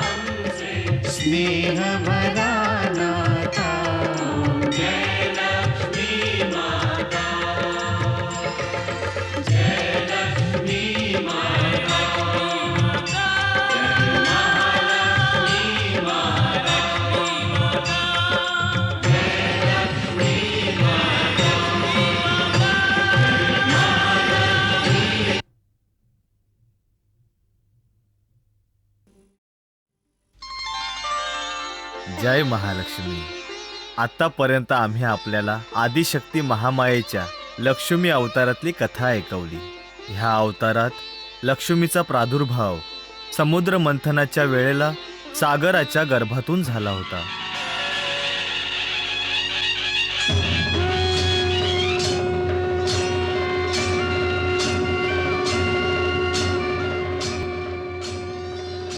हमसे। स्नेह महालक्ष्मी. आतापर्यंत आम्ही आपल्याला आदिशक्ती महामायेच्या लक्ष्मी अवतारातली कथा ऐकवली. ह्या अवतारात लक्ष्मीचा प्रादुर्भाव समुद्र मंथनाच्या वेळेला सागराच्या गर्भातून झाला होता.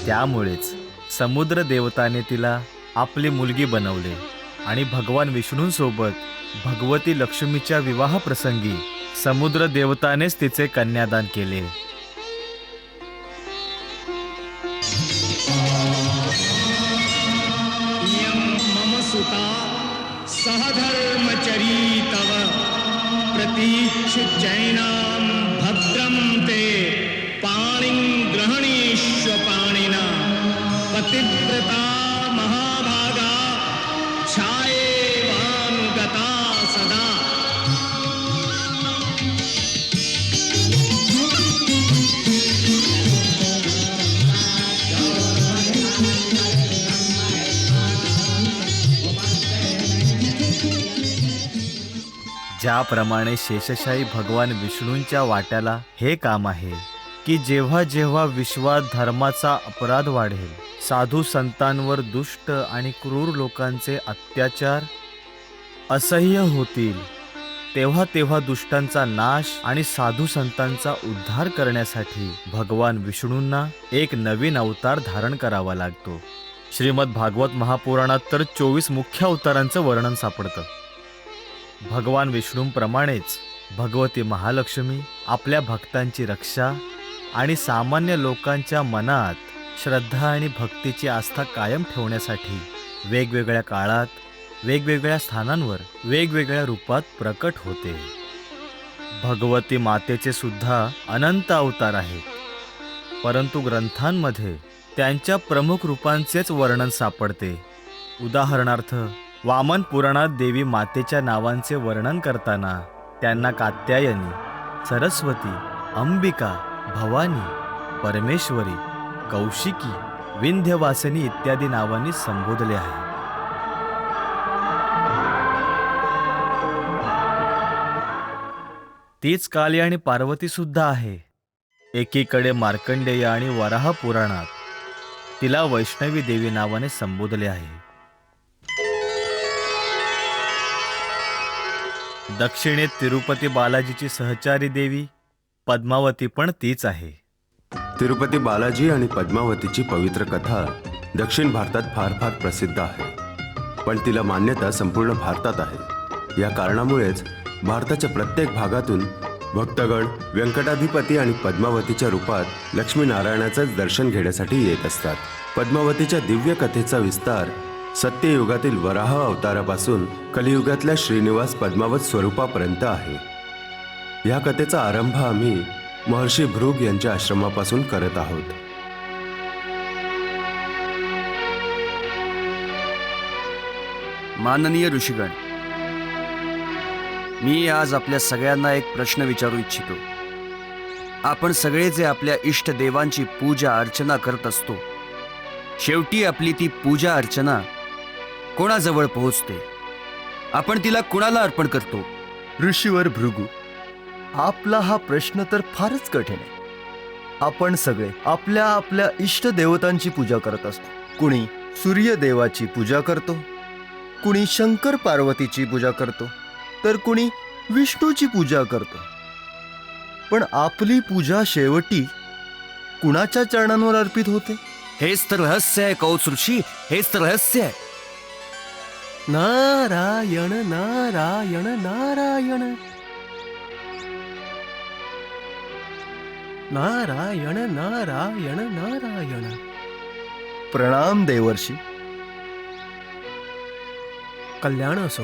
त्यामुळेच समुद्र देवताने तिला आपली मुलगी बनवले आणि भगवान विष्णूंसोबत भगवती लक्ष्मीच्या विवाहप्रसंगी समुद्र देवतानेच तिचे कन्यादान केले. इयं मम सुता भद्रं ते पाणिं ग्रहणीष्व पाणिना पतिव्रता ज्याप्रमाणे शेषशाही भगवान विष्णूंच्या वाट्याला हे काम आहे की जेव्हा जेव्हा विश्वात धर्माचा अपराध वाढेल साधू संतांवर दुष्ट आणि क्रूर लोकांचे अत्याचार असह्य होतील तेव्हा तेव्हा दुष्टांचा नाश आणि साधू संतांचा उद्धार करण्यासाठी भगवान विष्णूंना एक नवीन अवतार धारण करावा लागतो. श्रीमद भागवत महापुराणात तर चोवीस मुख्य अवतारांचं वर्णन सापडतं. भगवान विष्णूंप्रमाणेच भगवती महालक्ष्मी आपल्या भक्तांची रक्षा आणि सामान्य लोकांच्या मनात श्रद्धा आणि भक्तीची आस्था कायम ठेवण्यासाठी वेगवेगळ्या काळात वेगवेगळ्या स्थानांवर वेगवेगळ्या रूपात प्रकट होते. भगवती मातेचे सुद्धा अनंत अवतार आहेत. परंतु ग्रंथांमध्ये त्यांच्या प्रमुख रूपांचेच वर्णन सापडते. उदाहरणार्थ वामन पुराणात देवी मातेच्या नावांचे वर्णन करताना त्यांना कात्यायनी सरस्वती अंबिका भवानी परमेश्वरी कौशिकी विंध्यवासिनी इत्यादी नावांनी संबोधले आहे. तीच काली आणि पार्वती सुद्धा आहे. एकीकडे मार्कंडेय आणि वराह पुराणात तिला वैष्णवी देवी नावाने संबोधले आहे. दक्षिणेत तिरुपती बालाजीची सहचारी देवी पद्मावती पण तीच आहे. तिरुपती बालाजी आणि पद्मावतीची पवित्र कथा दक्षिण भारतात फार फार प्रसिद्ध आहे. पण तिला मान्यता संपूर्ण भारतात आहे. या कारणामुळेच भारताच्या प्रत्येक भागातून भक्तगण व्यंकटाधिपती आणि पद्मावतीच्या रूपात लक्ष्मीनारायणाचं दर्शन घेण्यासाठी येत असतात. पद्मावतीच्या दिव्य कथेचा विस्तार सत्ययुगातील वराह अवतारापासून कलियुगातल्या श्रीनिवास पद्मावत स्वरूपापर्यंत आहे. या कथेचा आरंभ आम्ही महर्षी भृग यांच्या आश्रमापासून करत आहोत. माननीय ऋषीगण मी आज आपल्या सगळ्यांना एक प्रश्न विचारू इच्छितो. आपण सगळे जे आपल्या इष्ट देवांची पूजा अर्चना करत असतो शेवटी आपली ती पूजा अर्चना कोणाजवळ पोहोचते? आपण तिला कुणाला अर्पण करतो? ऋषीवर भृगू. आपला हा प्रश्न तर फारच कठीण आहे. आपण सगळे आपल्या आपल्या इष्ट देवतांची पूजा करत असतो. कुणी सूर्यदेवाची पूजा करतो कुणी शंकर पार्वतीची पूजा करतो तर कुणी विष्णूची पूजा करतो. पण आपली पूजा शेवटी कुणाच्या चरणांवर अर्पित होते? हेच तर रहस्य आहे कौच ऋषी हेच तर रहस्य आहे. नारायण नारायण नारायण. नारायण नारायण नारायण. प्रणाम देवर्षी. कल्याण असो.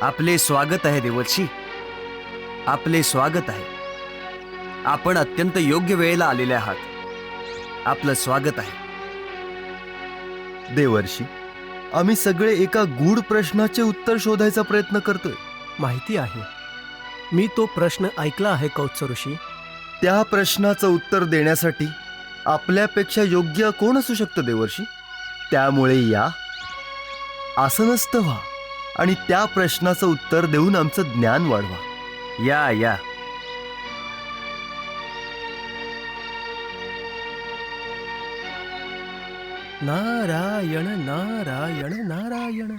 आपले स्वागत आहे देवर्षी. आपले स्वागत आहे. आपण अत्यंत योग्य वेळेला आलेले आहात. आपलं स्वागत आहे. देवर्षी आम्ही सगळे एका गूढ प्रश्नाचे उत्तर शोधायचा प्रयत्न करतोय. माहिती आहे. मी तो प्रश्न ऐकला आहे कौत्स ऋषी. त्या प्रश्नाचं उत्तर देण्यासाठी आपल्यापेक्षा योग्य कोण असू शकतं देवर्षी? त्यामुळे या. आसनस्थ व्हा आणि त्या प्रश्नाचं उत्तर देऊन आमचं ज्ञान वाढवा. या या. नारायण नारायण नारायण.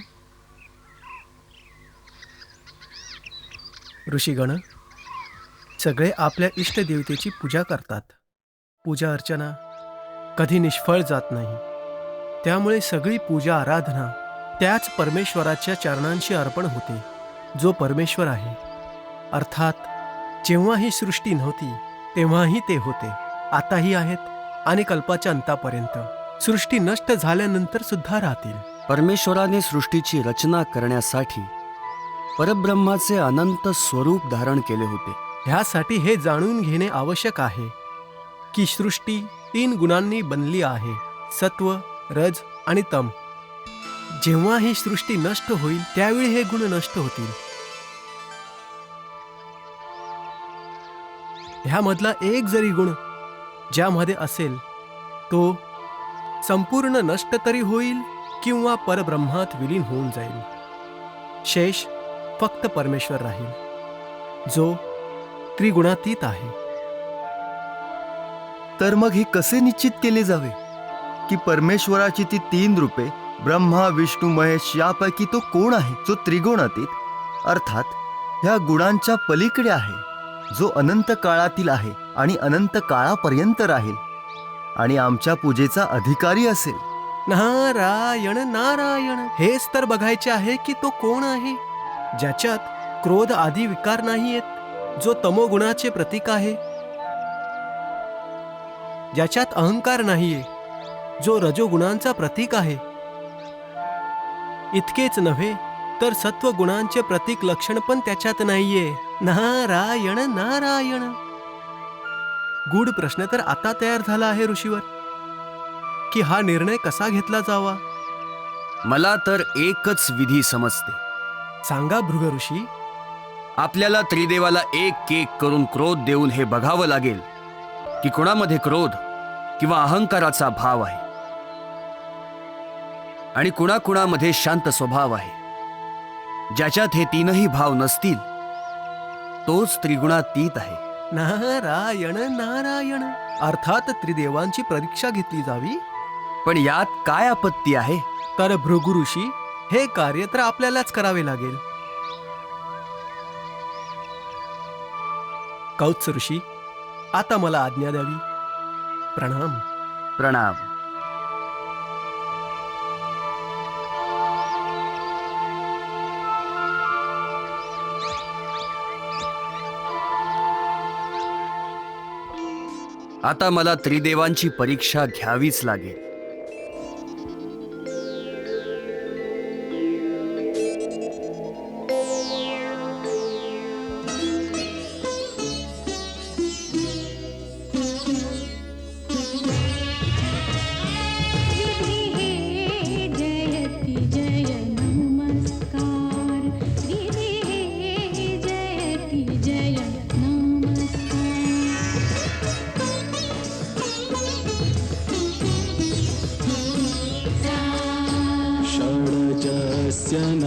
ऋषीगण सगळे आपल्या इष्टदेवतेची पूजा करतात. पूजा अर्चना कधी निष्फळ जात नाही. त्यामुळे सगळी पूजा आराधना त्याच परमेश्वराच्या चरणांशी अर्पण होते जो परमेश्वर आहे. अर्थात जेव्हा ही सृष्टी नव्हती तेव्हाही ते होते. आताही आहेत आणि कल्पाच्या अंतापर्यंत. सृष्टी नष्ट झाल्यानंतर सुद्धा राहतील. परमेश्वराने सृष्टीची रचना करण्यासाठी परब्रह्माचे अनंत स्वरूप धारण केले होते. ह्यासाठी हे जाणून घेणे आवश्यक आहे की सृष्टी तीन गुणांनी बनली आहे सत्व रज आणि तम. जेव्हा ही सृष्टी नष्ट होईल त्यावेळी हे गुण नष्ट होतील. ह्यामधला एक जरी गुण ज्यामध्ये असेल तो संपूर्ण नष्ट तरी होईल किंवा परब्रह्मात विलीन होऊन जाईल. शेष फक्त परमेश्वर राहील जो त्रिगुणातीत आहे. तर मग हे कसे निश्चित केले जावे? की परमेश्वराची ती तीन रूपे ब्रह्मा विष्णू महेश यापैकी तो कोण आहे जो त्रिगुणातीत? अर्थात ह्या गुणांच्या पलीकडे आहे जो अनंत काळातील आहे आणि अनंत काळापर्यंत राहील. आणि आमच्या पूजेचा अधिकारी असेल. नारायण नारायण हेच तर बघायचे आहे की तो कोण आहे? ज्याच्यात क्रोध आदी विकार नाहीयेत जो तमोगुणाचे प्रतीक आहे. ज्याच्यात अहंकार नाहीये जो रजोगुणांचा प्रतीक आहे. इतकेच नव्हे तर सत्वगुणांचे प्रतीक लक्षण पण त्याच्यात नाहीये. नारायण नारायण. गूढ प्रश्न तर आता तयार झाला आहे ऋषीवर. की हा निर्णय कसा घेतला जावा? मला तर एकच विधी समजते. सांगा भृग ऋषी. आपल्याला त्रिदेवाला एक केक करून क्रोध देऊन हे बघावं लागेल की कोणामध्ये क्रोध किंवा अहंकाराचा भाव आहे. आणि कुणाकुणामध्ये शांत स्वभाव आहे. ज्याच्यात हे तीनही भाव नसतील तोच त्रिगुणातीत आहे. नारायण नारायण. अर्थात त्रिदेवांची परीक्षा घेतली जावी. पण यात काय आपत्ती आहे? तर भृगु ऋषी हे कार्य तर आपल्यालाच करावे लागेल. कौत्स ऋषी आता मला आज्ञा द्यावी. प्रणाम. प्रणाम. आता मला त्रिदेवांची परीक्षा घ्यावीच लागेल. Christian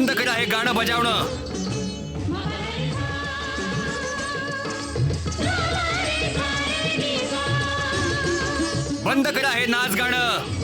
बंद करा हे गाणं बजावणं. बंद करा हे नाच गाणं.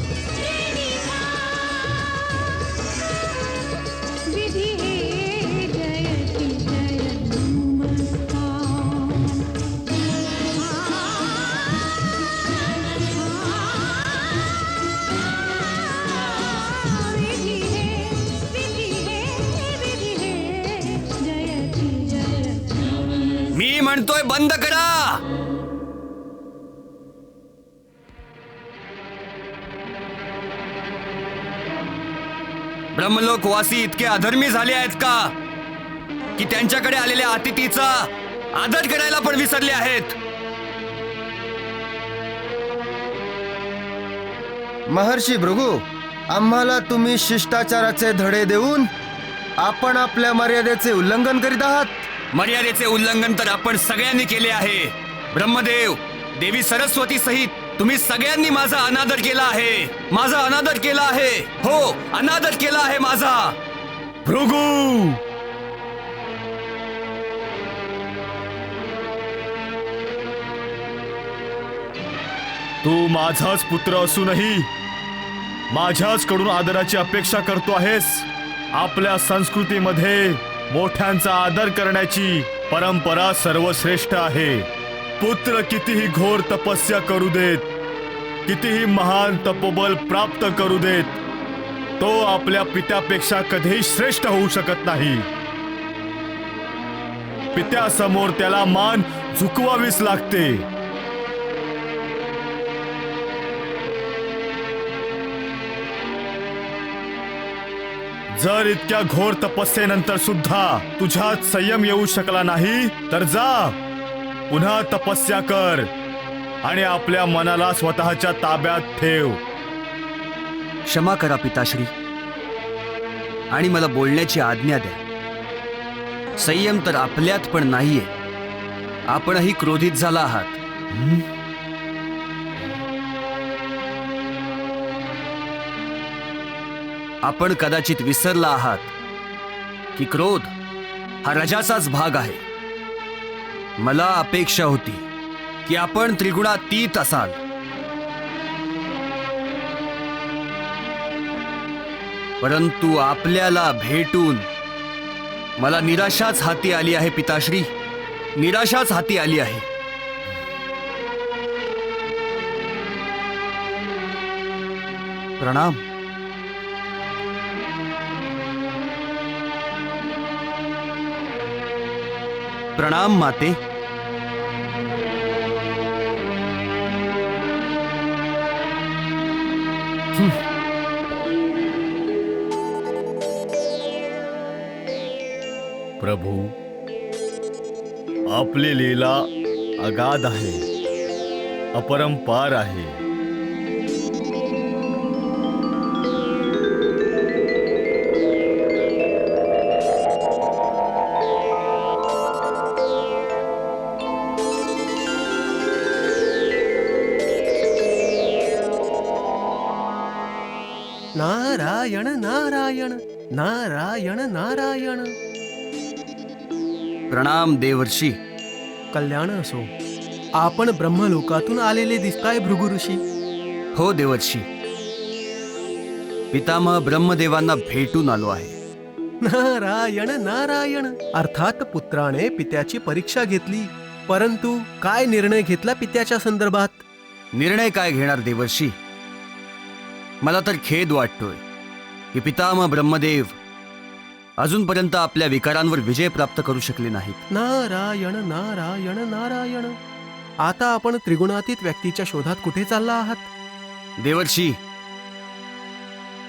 म्हणतोय बंद करा! ब्रह्मलोकवासी इतके अधर्मी झाले आहेत का? की त्यांच्याकडे आलेल्या अतिथीचा आदर करायला पण विसरले आहेत? महर्षी भृगू आम्हाला तुम्ही शिष्टाचाराचे धडे देऊन आपण आपल्या मर्यादेचे उल्लंघन करीत आहात? मर्यादेचे उल्लंघन तर आपण सगळ्यांनी केले आहे. ब्रह्मदेव देवी सरस्वती सहित तुम्ही सगळ्यांनी माझा अनादर केला आहे. माझा अनादर केला आहे. हो अनादर केला आहे माझा. भृगू! तू माझाच पुत्र असूनही माझ्याच कडून आदराची अपेक्षा करतो आहेस. आपल्या संस्कृतीमध्ये मोठ्यांचा आदर करण्याची परंपरा सर्वश्रेष्ठ आहे. पुत्र कितीही घोर तपस्या करू देत कितीही महान तपोबल प्राप्त करू देत तो आपल्या पित्यापेक्षा कधीही श्रेष्ठ होऊ शकत नाही. पित्यासमोर त्याला मान झुकवावीच लागते. जर इतक्या घोर तपस्येनंतर सुद्धा तुझ्यात संयम येऊ शकला नाही तर जा. पुन्हा तपस्या कर आणि आपल्या मनाला स्वतःच्या ताब्यात ठेव. क्षमा करा पिताश्री. आणि मला बोलण्याची आज्ञा द्या. संयम तर आपल्यात पण नाहीये. आपणही क्रोधित झाला आहात. आपण कदाचित विसरला आहात की क्रोध हा रजाचाच भाग आहे. मला अपेक्षा होती की आपण त्रिगुणातीत असाल. परंतु आपल्याला भेटून मला निराशाच हाती आली आहे पिताश्री. निराशाच हाती आली आहे. प्रणाम. प्रणाम माते। प्रभू आपली लीला अगाध आहे अपरंपार आहे. नारायण नारायण नारायण नारायण. प्रणाम देवर्षी. कल्याण असो आपण ब्रह्मलोकातून आलेले दिसताय भृगु ऋषी. हो देवर्षी. पितामह ब्रह्मदेवांना भेटून आलो आहे. नारायण नारायण. अर्थात पुत्राने पित्याची परीक्षा घेतली. परंतु काय निर्णय घेतला पित्याच्या संदर्भात? निर्णय काय घेणार देवर्षी? मला तर खेद वाटतोय. की पितामह ब्रह्मदेव अजूनपर्यंत आपल्या विकारांवर विजय प्राप्त करू शकले नाहीत. नारायण नारायण नारायण. आता आपण त्रिगुणातीत व्यक्तीच्या शोधात कुठे चालला आहात? देवर्षी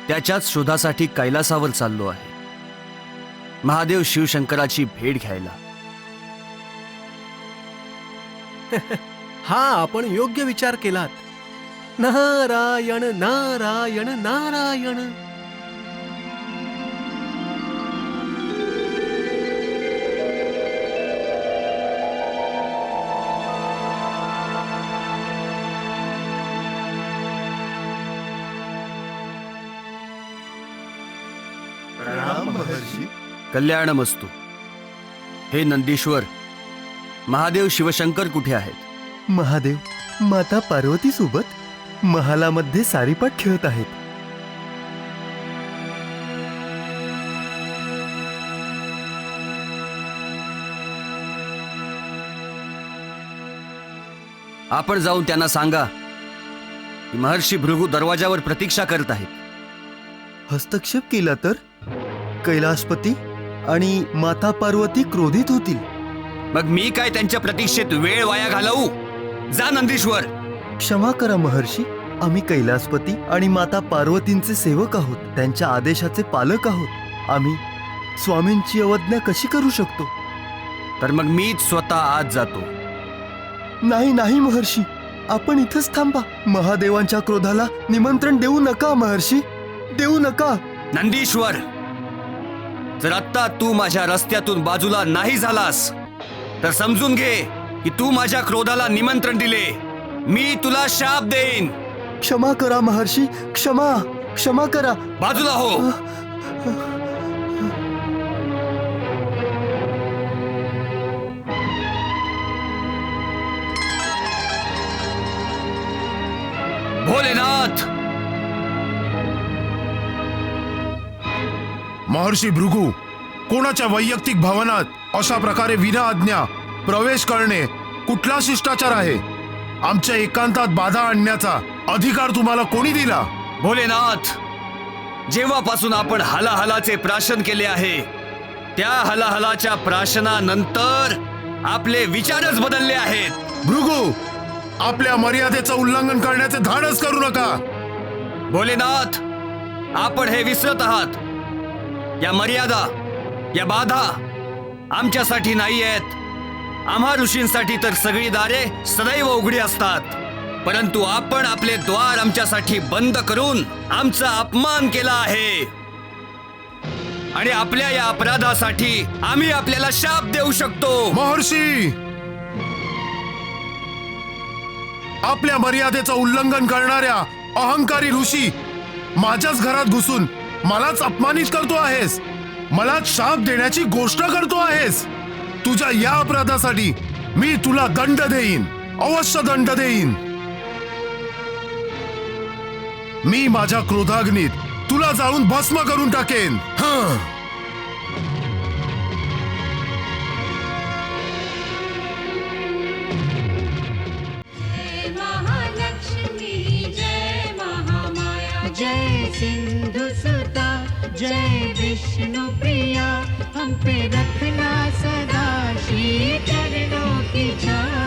त्याच्याच शोधासाठी कैलासावर चाललो आहे. महादेव शिवशंकराची भेट घ्यायला. हा आपण योग्य विचार केलात. नारायण नारायण नारायण. कल्याणमस्तू. हे नंदीश्वर महादेव शिवशंकर कुठे आहेत? महादेव माता पार्वती सोबत महालामध्ये सारीपाट खेळत आहेत. आपण जाऊन त्यांना सांगा की महर्षी भृगू दरवाजावर प्रतीक्षा करत आहेत. हस्तक्षेप केला तर? कैलाशपती आणि माता पार्वती क्रोधित होतील. मग मी काय त्यांच्या प्रतीक्षेत वेळ वाया घालवू? जा नंदीश्वर. क्षमा करा महर्षी. आम्ही कैलासपती आणि माता पार्वतींचे सेवक आहोत. त्यांच्या आदेशाचे पालक आहोत. आम्ही स्वामींची अवज्ञा कशी करू शकतो? तर मग मीच स्वतः आज जातो. नाही नाही महर्षी. आपण इथंच थांबा. महादेवांच्या क्रोधाला निमंत्रण देऊ नका महर्षी. देऊ नका. नंदीश्वर. जर आत्ता तू माझ्या रस्त्यातून बाजूला नाही झालास तर समजून घे की तू माझ्या क्रोधाला निमंत्रण दिले. मी तुला शाप देईन. क्षमा करा महर्षी. क्षमा. क्षमा करा. बाजूला हो. महर्षी भृगू कोणाच्या वैयक्तिक भवनात अशा प्रकारे विना आज्ञा प्रवेश करणे कुठला शिष्टाचार आहे? आमच्या एकांतात बाधा आणण्याचा अधिकार तुम्हाला कोणी दिला? भोलेनाथ जेव्हापासून आपण हलाहलाचे प्राशन केले आहे त्या हलाहलाच्या प्राशनानंतर आपले विचारच बदलले आहेत. भृगू आपल्या मर्यादेचं उल्लंघन करण्याचे धाडस करू नका. भोलेनाथ आपण हे विसरत आहात. या मर्यादा या बाधा आमच्यासाठी नाही आहेत. आम्हा ऋषींसाठी तर सगळी दारे सदैव उघडी असतात. परंतु आपण आपले द्वार आमच्यासाठी बंद करून आमचा अपमान केला आहे. आणि आपल्या या अपराधासाठी आम्ही आपल्याला शाप देऊ शकतो. महर्षी! आपल्या मर्यादेचं उल्लंघन करणाऱ्या अहंकारी ऋषी माझ्याच घरात घुसून मलाच अपमानित करतो आहेस. मला शाप देण्याची गोष्ट करतो आहेस. तुझ्या या अपराधासाठी मी तुला दंड देईन. अवश्य दंड देईन. मी माझ्या क्रोधाग्नीत तुला जाळून भस्म करून टाकेन. हं. जय विष्णु प्रिया हम पे रखना सदा श्री चरणों की छा